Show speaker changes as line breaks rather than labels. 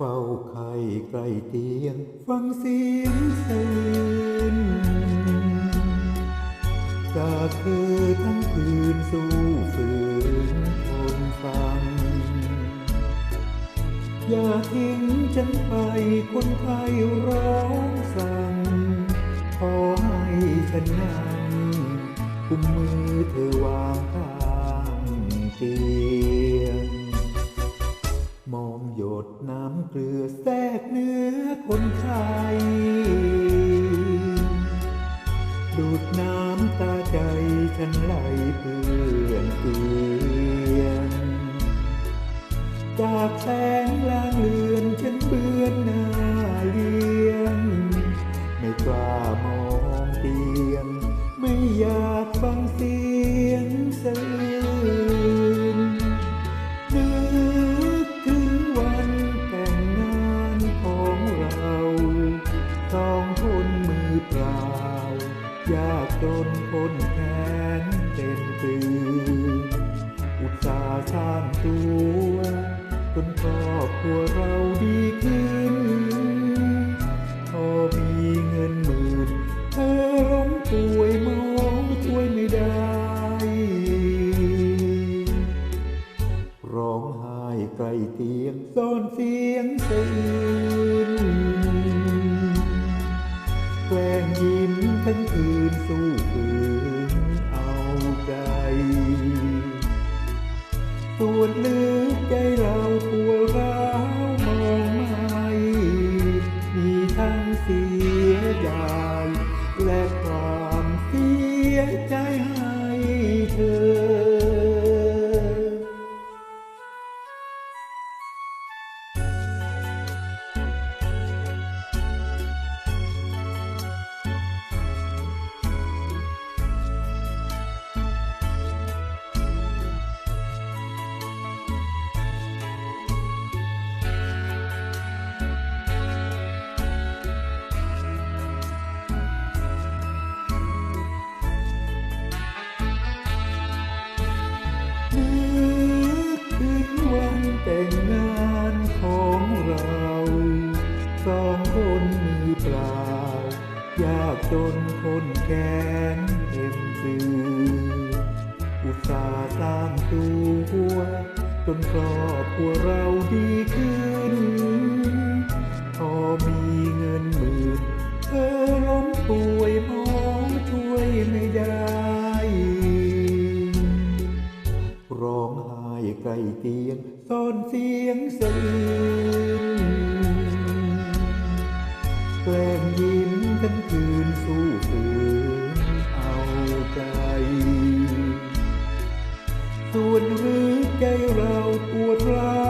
เฝ้าไข่ใกล้เตียง ฟังเสียงสื่นจากเธอทั้งคืนสู้ฝืนทนฟัง อย่าทิ้งฉันไปคนไข้ร้องสั่ง ขอให้ฉันนั่งกุมมือเธอวางข้างเตียง มองหยดน้ำเกลือแทรกเนื้อคนไข้ดูดน้ำตาใจฉันไหลเปื้อนเกลียนจากแสงลางเลือนฉันเบือนหน้าเลียง ไม่กล้ามองเตียง ไม่อยากฟังเสียงสะอื้ นแค้นเต็มปืนอุตสาห์สร้างตัวจนครอบครัวเราดีขึ้น พอมีเงินหมื่นเธอล้มป่วยหมอช่วยไม่ได้ ร้องไห้ใกล้เตียงซ่อนเสียงสะอื้น ใจให้เธอ แต่งงานของเราสองคนมือเปล่ายากจนคนแค้นเต็มปืนอุตสาห์สร้างตัวจนครอบครัวเราดีขึ้น ไห้ใกล้เตียงซ่อนเสียงสะอื้นแกล้งยิ้มทั้งคืนสู้ฝืนเอาใจ ส่วนหรือใจเราปวดร้า